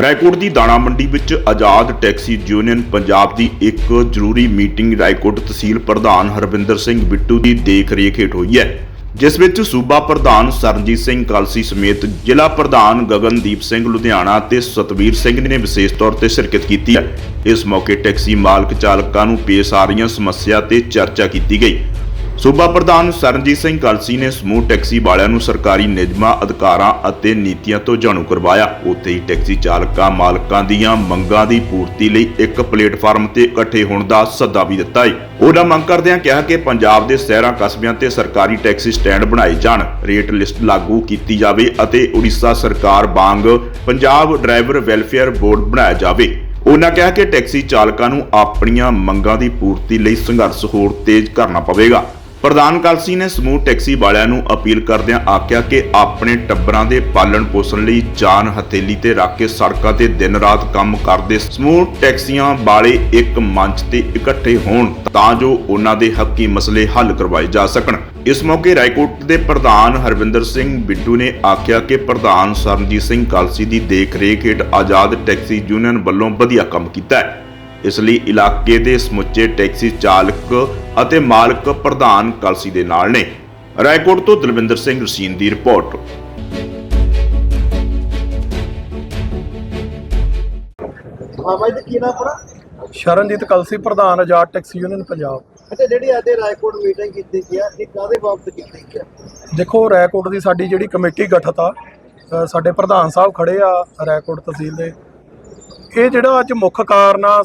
ਰਾਏਕੋਟ ਦੀ ਦਾਣਾ ਮੰਡੀ ਵਿੱਚ ਆਜ਼ਾਦ ਟੈਕਸੀ ਯੂਨੀਅਨ ਪੰਜਾਬ ਦੀ ਇੱਕ ਜ਼ਰੂਰੀ ਮੀਟਿੰਗ ਰਾਏਕੋਟ ਤਹਿਸੀਲ ਪ੍ਰਧਾਨ ਹਰਵਿੰਦਰ ਸਿੰਘ ਬਿੱਟੂ ਦੀ ਦੇਖ-ਰੇਖ ਹੇਠ ਹੋਈ ਹੈ। ਜਿਸ ਵਿੱਚ ਸੂਬਾ ਪ੍ਰਧਾਨ ਸਰਨਜੀਤ ਸਿੰਘ ਕਲਸੀ ਸਮੇਤ ਜ਼ਿਲ੍ਹਾ ਪ੍ਰਧਾਨ ਗਗਨਦੀਪ ਸਿੰਘ ਲੁਧਿਆਣਾ ਤੇ ਸਤਵੀਰ ਸਿੰਘ ਨੇ ਵਿਸ਼ੇਸ਼ ਤੌਰ ਤੇ ਸ਼ਿਰਕਤ ਕੀਤੀ ਹੈ। ਇਸ ਮੌਕੇ ਟੈਕਸੀ ਮਾਲਕ ਚਾਲਕਾਂ ਨੂੰ ਪੇਸ਼ ਆ ਰਹੀਆਂ ਸਮੱਸਿਆ ਤੇ ਚਰਚਾ ਕੀਤੀ ਗਈ। ਸੂਬਾ ਪ੍ਰਧਾਨ ਸਰਨਜੀਤ ਸਿੰਘ ਕਲਸੀ ਨੇ ਸਮੂਹ ਟੈਕਸੀ ਵਾਲਿਆਂ ਨੂੰ ਸਰਕਾਰੀ ਨਿਯਮਾਂ, ਅਧਿਕਾਰਾਂ ਅਤੇ ਨੀਤੀਆਂ ਤੋਂ ਜਾਣੂ ਕਰਵਾਇਆ। ਉੱਥੇ ਹੀ ਟੈਕਸੀ ਚਾਲਕਾਂ ਮਾਲਕਾਂ ਦੀਆਂ ਮੰਗਾਂ ਦੀ ਪੂਰਤੀ ਲਈ ਇੱਕ ਪਲੇਟਫਾਰਮ ਤੇ ਇਕੱਠੇ ਹੋਣ ਦਾ ਸੱਦਾ ਵੀ ਦਿੱਤਾ ਹੈ ਉਹਨਾਂ ਮੰਗ ਕਰਦਿਆਂ ਕਿਹਾ ਕਿ ਪੰਜਾਬ ਦੇ ਸ਼ਹਿਰਾਂ ਕਸਬਿਆਂ ਤੇ ਸਰਕਾਰੀ ਟੈਕਸੀ ਸਟੈਂਡ ਬਣਾਏ ਜਾਣ, ਰੇਟ ਲਿਸਟ ਲਾਗੂ ਕੀਤੀ ਜਾਵੇ ਅਤੇ ਉੜੀਸਾ ਸਰਕਾਰ ਵਾਂਗ ਪੰਜਾਬ ਡਰਾਈਵਰ ਵੈਲਫੇਅਰ ਬੋਰਡ ਬਣਾਇਆ ਜਾਵੇ। ਉਹਨਾਂ ਕਿਹਾ ਕਿ ਟੈਕਸੀ ਚਾਲਕਾਂ ਨੂੰ ਆਪਣੀਆਂ ਮੰਗਾਂ ਦੀ ਪੂਰਤੀ ਲਈ ਸੰਘਰਸ਼ ਹੋਰ ਤੇਜ਼ ਕਰਨਾ ਪਵੇਗਾ। ਪ੍ਰਧਾਨ ਕਲਸੀ ਨੇ ਸਮੂਹ ਟੈਕਸੀ ਵਾਲਿਆਂ ਨੂੰ ਅਪੀਲ ਕਰਦਿਆਂ ਆਖਿਆ ਕਿ ਆਪਣੇ ਟੱਬਰਾਂ ਦੇ ਪਾਲਣ ਪੋਸ਼ਣ ਲਈ ਜਾਨ ਹਥੇਲੀ ਤੇ ਰੱਖ ਕੇ ਸੜਕਾਂ ਤੇ ਦਿਨ ਰਾਤ ਕੰਮ ਕਰਦੇ ਸਮੂਹ ਟੈਕਸੀਆਂ ਵਾਲੇ ਇੱਕ ਮੰਚ ਤੇ ਇਕੱਠੇ ਹੋਣ ਤਾਂ ਜੋ ਉਹਨਾਂ ਦੇ ਹੱਕੀ ਮਸਲੇ ਹੱਲ ਕਰਵਾਏ ਜਾ ਸਕਣ। ਇਸ ਮੌਕੇ ਰਾਏਕੋਟ ਦੇ ਪ੍ਰਧਾਨ ਹਰਵਿੰਦਰ ਸਿੰਘ ਬਿੱਟੂ ਨੇ ਆਖਿਆ ਕਿ ਪ੍ਰਧਾਨ ਸਰਨਜੀਤ ਸਿੰਘ ਕਲਸੀ ਦੀ ਦੇਖ-ਰੇਖ ਹੇਠ ਆਜ਼ਾਦ ਟੈਕਸੀ ਯੂਨੀਅਨ ਵੱਲੋਂ ਵਧੀਆ ਕੰਮ ਕੀਤਾ ਹੈ। ਇਸ ਲਈ ਇਲਾਕੇ ਦੇ ਸਮੁੱਚੇ ਟੈਕਸੀ ਚਾਲਕ ਅਤੇ ਮਾਲਕ ਪ੍ਰਧਾਨ ਕਲਸੀ ਦੇ ਨਾਲ ਨੇ। ਰਾਏਕੋਟ ਤੋਂ ਦਲਵਿੰਦਰ ਸਿੰਘ ਰਸੀਨ ਦੀ ਰਿਪੋਰਟ। ਹਾਂ ਬਾਈ ਤੇ ਕੀ ਨਾਮ ਆਪਣਾ? ਸ਼ਰਨਜੀਤ ਕਲਸੀ ਪ੍ਰਧਾਨ ਆਜ਼ਾਦ ਟੈਕਸੀ ਯੂਨੀਅਨ ਪੰਜਾਬ। ਅੱਛਾ ਜਿਹੜੀ ਅੱਜ ਇਹ ਰਾਏਕੋਟ ਮੀਟਿੰਗ ਕੀਤੀ ਗਈ ਆ ਇਹ ਕਾਦੇ ਬਾਬਤ ਕੀਤੀ ਗਈ ਆ? ਦੇਖੋ ਰੈਕੋਰਡ ਦੀ ਸਾਡੀ ਜਿਹੜੀ ਕਮੇਟੀ ਗਠਿਤ ਆ ਅ, ਸਾਡੇ ਪ੍ਰਧਾਨ ਸਾਹਿਬ ਖੜੇ ਆ ਰੈਕੋਰਡ ਤਹਿਸੀਲ ਦੇ। ਇਹ ਜਿਹੜਾ ਅੱਜ ਮੁੱਖ ਕਾਰਨ ਆ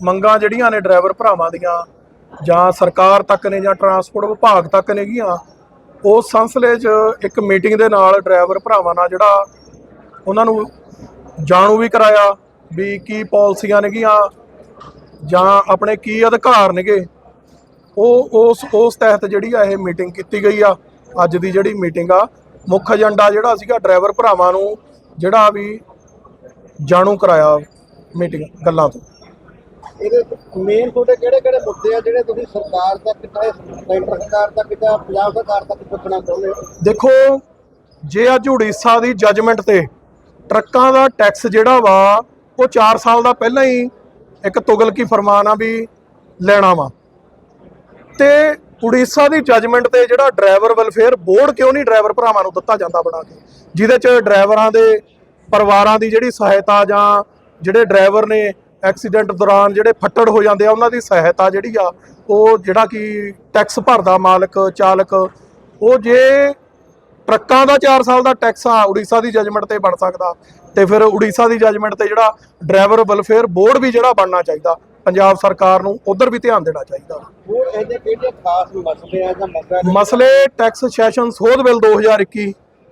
ਮੰਗਾਂ ਜਿਹੜੀਆਂ ਨੇ ਡਰਾਈਵਰ ਭਰਾਵਾਂ ਦੀਆਂ ਜਾਂ ਸਰਕਾਰ ਤੱਕ ਨੇ ਜਾਂ ਟਰਾਂਸਪੋਰਟ ਵਿਭਾਗ ਤੱਕ ਨੇਗੀਆਂ ਉਸ ਸਿਲਸਿਲੇ 'ਚ ਇੱਕ ਮੀਟਿੰਗ ਦੇ ਨਾਲ ਡਰਾਈਵਰ ਭਰਾਵਾਂ ਨਾਲ ਜਿਹੜਾ ਉਹਨਾਂ ਨੂੰ ਜਾਣੂ ਵੀ ਕਰਾਇਆ ਵੀ ਕੀ ਪਾਲਿਸੀਆਂ ਨੇਗੀਆਂ ਜਾਂ ਆਪਣੇ ਕੀ ਅਧਿਕਾਰ ਨੇਗੇ, ਉਹ ਉਸ ਉਸ ਤਹਿਤ ਜਿਹੜੀ ਆ ਇਹ ਮੀਟਿੰਗ ਕੀਤੀ ਗਈ ਆ। ਅੱਜ ਦੀ ਜਿਹੜੀ ਮੀਟਿੰਗ ਆ, ਮੁੱਖ ਏਜੰਡਾ ਜਿਹੜਾ ਸੀਗਾ ਡਰਾਈਵਰ ਭਰਾਵਾਂ ਨੂੰ ਜਿਹੜਾ ਵੀ ਜਾਣੂ ਕਰਾਇਆ ਮੀਟਿੰਗ ਗੱਲਾਂ ਤੋਂ। ਇਹਦੇ ਮੇਨ ਤੁਹਾਡੇ ਕਿਹੜੇ ਕਿਹੜੇ ਮੁੱਦੇ ਆ ਜਿਹੜੇ ਤੁਸੀਂ ਸਰਕਾਰ ਤੱਕ ਚਾਹੇ ਸੈਂਟਰ ਸਰਕਾਰ ਤੱਕ ਜਾਂ ਪੰਜਾਬ ਸਰਕਾਰ ਤੱਕ ਪੁੱਛਣਾ ਚਾਹੁੰਦੇ ਹੋ? ਦੇਖੋ, ਜੇ ਅੱਜ ਉੜੀਸਾ ਦੀ ਜੱਜਮੈਂਟ ਤੇ ਟਰੱਕਾਂ ਦਾ ਟੈਕਸ ਜਿਹੜਾ ਵਾ, ਉਹ 4 ਸਾਲ ਦਾ ਪਹਿਲਾਂ ਹੀ ਇੱਕ ਤੁਗਲਕੀ ਫਰਮਾਨ ਆ ਵੀ ਲੈਣਾ ਵਾ। ਤੇ ਉੜੀਸਾ ਦੀ ਜੱਜਮੈਂਟ ਤੇ ਜਿਹੜਾ ਡਰਾਈਵਰ ਵੈਲਫੇਅਰ ਬੋਰਡ ਕਿਉਂ ਨਹੀਂ ਡਰਾਈਵਰ ਭਰਾਵਾਂ ਨੂੰ ਦਿੱਤਾ ਜਾਂਦਾ ਬਣਾ ਕੇ? ਜਿਹਦੇ ਚ ਡਰਾਈਵਰਾਂ ਦੇ ਪਰਿਵਾਰਾਂ ਦੀ ਜਿਹੜੀ ਸਹਾਇਤਾ ਜਾਂ ਜਿਹੜੇ ਡਰਾਈਵਰ ਨੇ ਐਕਸੀਡੈਂਟ ਦੌਰਾਨ ਜਿਹੜੇ ਫੱਟੜ ਹੋ ਜਾਂਦੇ ਆ ਉਹਨਾਂ ਦੀ ਸਹਾਇਤਾ ਜਿਹੜੀ ਆ ਉਹ ਜਿਹੜਾ ਕਿ ਟੈਕਸ ਭਰਦਾ ਮਾਲਕ ਚਾਲਕ ਉਹ ਜੇ ਟਰੱਕਾਂ ਦਾ 4 ਸਾਲ ਦਾ ਟੈਕਸ ਆ ਉੜੀਸਾ ਦੀ ਜੱਜਮੈਂਟ ਤੇ ਬਣ ਸਕਦਾ ਤੇ ਫਿਰ ਉੜੀਸਾ ਦੀ ਜੱਜਮੈਂਟ ਤੇ ਜਿਹੜਾ ਡਰਾਈਵਰ ਵੈਲਫੇਅਰ ਬੋਰਡ ਵੀ ਜਿਹੜਾ ਬਣਨਾ ਚਾਹੀਦਾ ਪੰਜਾਬ ਸਰਕਾਰ ਨੂੰ ਉਧਰ ਵੀ ਧਿਆਨ ਦੇਣਾ ਚਾਹੀਦਾ ਹੋਰ ਇਹਦੇ ਕਿਹੜੇ ਖਾਸ ਮਸਲੇ ਆ ਜਾਂ ਮੰਗਾਂ ਨੇ? ਮਸਲੇ ਟੈਕਸ ਸੈਸ਼ਨ ਸੋਧ ਬਿੱਲ 2021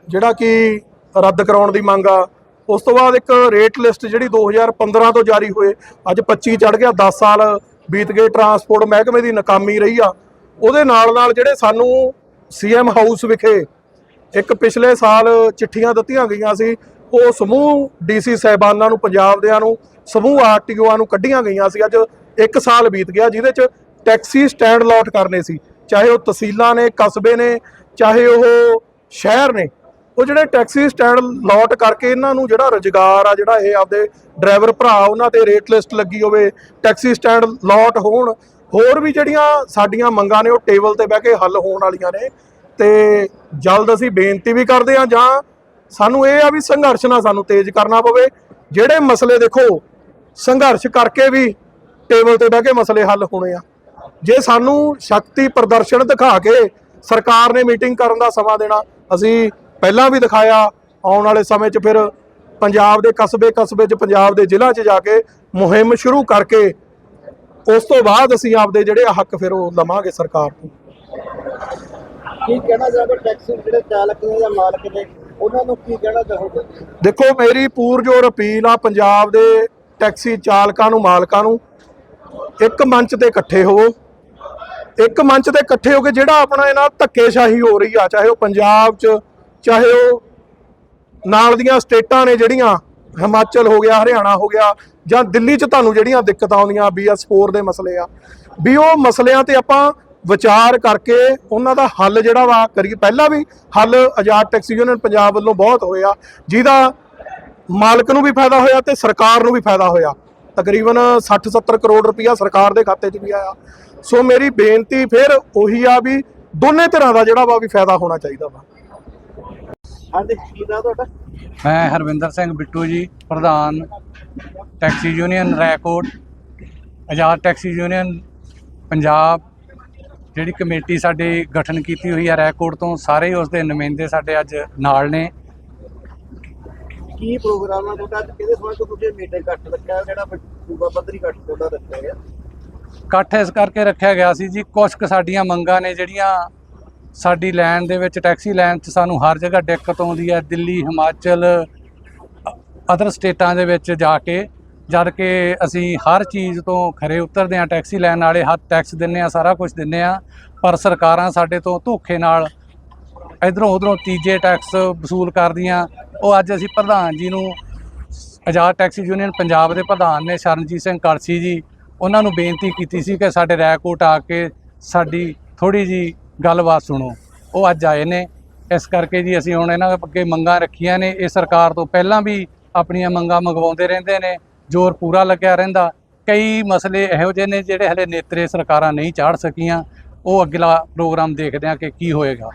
ਜਿਹੜਾ ਕਿ ਰੱਦ ਕਰਾਉਣ ਦੀ ਮੰਗ ਆ ਉਸ ਤੋਂ ਬਾਅਦ ਇੱਕ ਰੇਟ ਲਿਸਟ ਜਿਹੜੀ 2015 ਤੋਂ ਜਾਰੀ ਹੋਏ, ਅੱਜ 25 ਚੜ ਗਿਆ 10 ਸਾਲ ਬੀਤ ਗਏ ਟਰਾਂਸਪੋਰਟ ਮਹਿਕਮੇ ਦੀ ਨਾਕਾਮੀ ਰਹੀ ਆ। ਉਹਦੇ ਨਾਲ ਨਾਲ ਜਿਹੜੇ ਸਾਨੂੰ ਸੀਐਮ ਹਾਊਸ ਵਿਖੇ ਇੱਕ ਪਿਛਲੇ ਸਾਲ ਚਿੱਠੀਆਂ ਦਿੱਤੀਆਂ ਗਈਆਂ ਸੀ, ਉਹ ਸਮੂਹ ਡੀਸੀ ਸਾਹਿਬਾਨਾਂ ਨੂੰ ਪੰਜਾਬ ਦਿਆਂ ਨੂੰ, ਸਮੂਹ ਆਰਟੀਓਆਂ ਨੂੰ ਕੱਢੀਆਂ ਗਈਆਂ ਸੀ। ਅੱਜ 1 ਸਾਲ ਬੀਤ ਗਿਆ, ਜਿਹਦੇ ਚ ਟੈਕਸੀ ਸਟੈਂਡ ਲਾਟ ਕਰਨੇ ਸੀ। ਚਾਹੇ ਉਹ ਤਹਿਸੀਲਾਂ ਨੇ, ਕਸਬੇ ਨੇ, ਚਾਹੇ ਉਹ ਸ਼ਹਿਰ ਨੇ ਉਹ ਜਿਹੜੇ ਟੈਕਸੀ ਸਟੈਂਡ ਲੋਟ ਕਰਕੇ ਇਹਨਾਂ ਨੂੰ ਜਿਹੜਾ ਰੁਜ਼ਗਾਰ ਆ, ਜਿਹੜਾ ਇਹ ਆਪਦੇ ਡਰਾਈਵਰ ਭਰਾ, ਉਹਨਾਂ ਤੇ ਰੇਟ ਲਿਸਟ ਲੱਗੀ ਹੋਵੇ, ਟੈਕਸੀ ਸਟੈਂਡ ਲੋਟ ਹੋਣ, ਹੋਰ ਵੀ ਜਿਹੜੀਆਂ ਸਾਡੀਆਂ ਮੰਗਾਂ ਨੇ ਉਹ ਟੇਬਲ ਤੇ ਬਹਿ ਕੇ ਹੱਲ ਹੋਣ ਵਾਲੀਆਂ ਨੇ, ਤੇ ਜਲਦ ਅਸੀਂ ਬੇਨਤੀ ਵੀ ਕਰਦੇ ਹਾਂ ਜਾਂ ਸਾਨੂੰ ਇਹ ਆ ਵੀ ਸੰਘਰਸ਼ ਨਾਲ ਸਾਨੂੰ ਤੇਜ਼ ਕਰਨਾ ਪਵੇ, ਜਿਹੜੇ ਮਸਲੇ ਦੇਖੋ, ਸੰਘਰਸ਼ ਕਰਕੇ ਵੀ ਟੇਬਲ ਤੇ ਬਹਿ ਕੇ ਮਸਲੇ ਹੱਲ ਹੋਣੇ ਆ। ਜੇ ਸਾਨੂੰ ਸ਼ਕਤੀ ਪ੍ਰਦਰਸ਼ਨ ਦਿਖਾ ਕੇ ਸਰਕਾਰ ਨੇ ਮੀਟਿੰਗ ਕਰਨ ਦਾ ਸਮਾਂ ਦੇਣਾ, ਅਸੀਂ ਪਹਿਲਾਂ ਵੀ ਦਿਖਾਇਆ ਆਉਣ ਵਾਲੇ ਸਮੇਂ 'ਚ ਫਿਰ ਪੰਜਾਬ ਦੇ ਕਸਬੇ ਕਸਬੇ 'ਚ ਪੰਜਾਬ ਦੇ ਜ਼ਿਲ੍ਹਾ 'ਚ ਜਾ ਕੇ ਮੁਹਿੰਮ ਸ਼ੁਰੂ ਕਰਕੇ ਉਸ ਤੋਂ ਬਾਅਦ ਅਸੀਂ ਆਪਦੇ ਜਿਹੜੇ ਹੱਕ ਫਿਰ ਉਹ ਲਵਾਂਗੇ ਸਰਕਾਰ ਤੋਂ। ਕੀ ਕਹਿਣਾ ਚਾਹੋਗੇ? ਟੈਕਸੀ ਜਿਹੜੇ ਚਾਲਕ ਨੇ ਜਾਂ ਮਾਲਕ ਨੇ ਉਹਨਾਂ ਨੂੰ ਕੀ ਕਹਿਣਾ ਚਾਹੋਗੇ? ਦੇਖੋ ਮੇਰੀ ਪੂਰਜੋਰ ਅਪੀਲ ਆ ਪੰਜਾਬ ਦੇ ਟੈਕਸੀ ਚਾਲਕਾਂ ਨੂੰ ਮਾਲਕਾਂ ਨੂੰ ਇੱਕ ਮੰਚ ਤੇ ਇਕੱਠੇ ਹੋਵੋ। ਇੱਕ ਮੰਚ ਤੇ ਇਕੱਠੇ ਹੋ ਕੇ ਜਿਹੜਾ ਆਪਣਾ ਇਹਨਾਂ ਧੱਕੇਸ਼ਾਹੀ ਹੋ ਰਹੀ ਆ ਚਾਹੇ ਉਹ ਪੰਜਾਬ 'ਚ ਚਾਹੇ ਉਹ ਨਾਲ ਦੀਆਂ ਸਟੇਟਾਂ ਨੇ ਜਿਹੜੀਆਂ, ਹਿਮਾਚਲ ਹੋ ਗਿਆ, ਹਰਿਆਣਾ ਹੋ ਗਿਆ, ਜਾਂ ਦਿੱਲੀ 'ਚ ਤੁਹਾਨੂੰ ਜਿਹੜੀਆਂ ਦਿੱਕਤਾਂ ਆਉਂਦੀਆਂ BS4 ਦੇ ਮਸਲੇ ਆ, ਵੀ ਉਹ ਮਸਲਿਆਂ ਤੇ ਆਪਾਂ ਵਿਚਾਰ ਕਰਕੇ ਉਹਨਾਂ ਦਾ ਹੱਲ ਜਿਹੜਾ ਵਾ ਕਰੀਏ। ਪਹਿਲਾਂ ਵੀ ਹੱਲ ਆਜ਼ਾਦ ਟੈਕਸੀ ਯੂਨੀਅਨ ਪੰਜਾਬ ਵੱਲੋਂ ਬਹੁਤ ਹੋਇਆ ਜਿਹਦਾ ਮਾਲਕ ਨੂੰ ਵੀ ਫਾਇਦਾ ਹੋਇਆ ਤੇ ਸਰਕਾਰ ਨੂੰ ਵੀ ਫਾਇਦਾ ਹੋਇਆ। ਤਕਰੀਬਨ 60-70 ਕਰੋੜ ਰੁਪਇਆ ਸਰਕਾਰ ਦੇ ਖਾਤੇ 'ਚ ਵੀ ਆਇਆ। ਸੋ ਮੇਰੀ ਬੇਨਤੀ ਫਿਰ ਉਹੀ ਆ ਵੀ ਦੋਨੇ ਤਰ੍ਹਾਂ ਦਾ ਜਿਹੜਾ ਵਾ ਵੀ ਫਾਇਦਾ ਹੋਣਾ ਚਾਹੀਦਾ ਵਾ। ਹਾਂਜੀ ਕੀ ਨਾਮ ਤੁਹਾਡਾ? ਮੈਂ ਹਰਵਿੰਦਰ ਸਿੰਘ ਬਿੱਟੂ ਜੀ ਪ੍ਰਧਾਨ taxi union Raikot Azad taxi union Punjab. ਜਿਹੜੀ ਕਮੇਟੀ ਸਾਡੀ ਗਠਨ ਕੀਤੀ ਹੋਈ ਹੈ ਰੈਕੋਟ ਤੋਂ ਸਾਰੇ ਉਸ ਦੇ ਨੁਮਾਇੰਦੇ ਸਾਡੇ ਅੱਜ ਨਾਲ ਨੇ। ਕੀ ਪ੍ਰੋਗਰਾਮ ਆ ਤੁਹਾਡਾ? ਅੱਜ ਕਿਹਦੇ ਸਮਾਂ ਤੋਂ ਤੁਸੀਂ ਮੀਟਿੰਗ ਕੱਟ ਰੱਖਿਆ ਜਿਹੜਾ ਸੂਬਾ ਪੱਧਰੀ ਕੱਟ ਤੁਹਾਡਾ ਰੱਖਿਆ ਗਿਆ? ਇਕੱਠ ਇਸ ਕਰਕੇ ਰੱਖਿਆ ਗਿਆ ਸੀ ਜੀ ਕੁਝ ਕੁ ਸਾਡੀਆਂ ਮੰਗਾਂ ਨੇ ਜਿਹੜੀਆਂ ਸਾਡੀ ਲੈਣ ਦੇ ਵਿੱਚ ਟੈਕਸੀ ਲੈਣ 'ਚ ਸਾਨੂੰ ਹਰ ਜਗ੍ਹਾ ਦਿੱਕਤ ਆਉਂਦੀ ਹੈ, ਦਿੱਲੀ, ਹਿਮਾਚਲ ਅਦਰ ਸਟੇਟਾਂ ਦੇ ਵਿੱਚ ਜਾ ਕੇ, ਜਦ ਕਿ ਅਸੀਂ ਹਰ ਚੀਜ਼ ਤੋਂ ਖਰੇ ਉਤਰਦੇ ਹਾਂ, ਟੈਕਸੀ ਲੈਣ ਵਾਲੇ ਹੱਥ ਟੈਕਸ ਦਿੰਨੇ ਆ ਸਾਰਾ ਕੁਝ ਦਿੰਨੇ ਆ ਪਰ ਸਰਕਾਰਾਂ ਸਾਡੇ ਤੋਂ ਧੋਖੇ ਨਾਲ ਇਧਰੋਂ ਉਧਰੋਂ ਤੀਜੇ ਟੈਕਸ ਵਸੂਲ ਕਰਦੀਆਂ। ਉਹ ਅੱਜ ਅਸੀਂ ਪ੍ਰਧਾਨ ਜੀ ਨੂੰ ਆਜ਼ਾਦ ਟੈਕਸੀ ਯੂਨੀਅਨ ਪੰਜਾਬ ਦੇ ਪ੍ਰਧਾਨ ਨੇ ਸ਼ਰਨਜੀਤ ਸਿੰਘ ਕਲਸੀ ਜੀ, ਉਹਨਾਂ ਨੂੰ ਬੇਨਤੀ ਕੀਤੀ ਸੀ ਕਿ ਸਾਡੇ ਰੈਕੋਟ ਆ ਕੇ ਸਾਡੀ ਥੋੜੀ ਜੀ ਗੱਲਬਾਤ ਸੁਣੋ। ਉਹ ਅੱਜ ਆਏ ਨੇ। ਇਸ ਕਰਕੇ ਜੀ ਅਸੀਂ ਹੁਣ ਇਹਨਾਂ ਅੱਗੇ ਮੰਗਾਂ ਰੱਖੀਆਂ ਨੇ। ਇਹ ਸਰਕਾਰ ਤੋਂ ਪਹਿਲਾਂ ਵੀ ਆਪਣੀਆਂ ਮੰਗਾਂ ਮੰਗਵਾਉਂਦੇ ਰਹਿੰਦੇ ਨੇ। ਜ਼ੋਰ ਪੂਰਾ ਲੱਗਿਆ ਰਹਿੰਦਾ। ਕਈ ਮਸਲੇ ਇਹੋ ਜਿਹੇ ਨੇ ਜਿਹੜੇ ਹਲੇ ਨੇਤਰੇ ਸਰਕਾਰਾਂ ਨਹੀਂ ਚਾੜ ਸਕੀਆਂ। ਉਹ ਅਗਲਾ ਪ੍ਰੋਗਰਾਮ ਦੇਖਦੇ ਆ ਕਿ ਕੀ ਹੋਏਗਾ।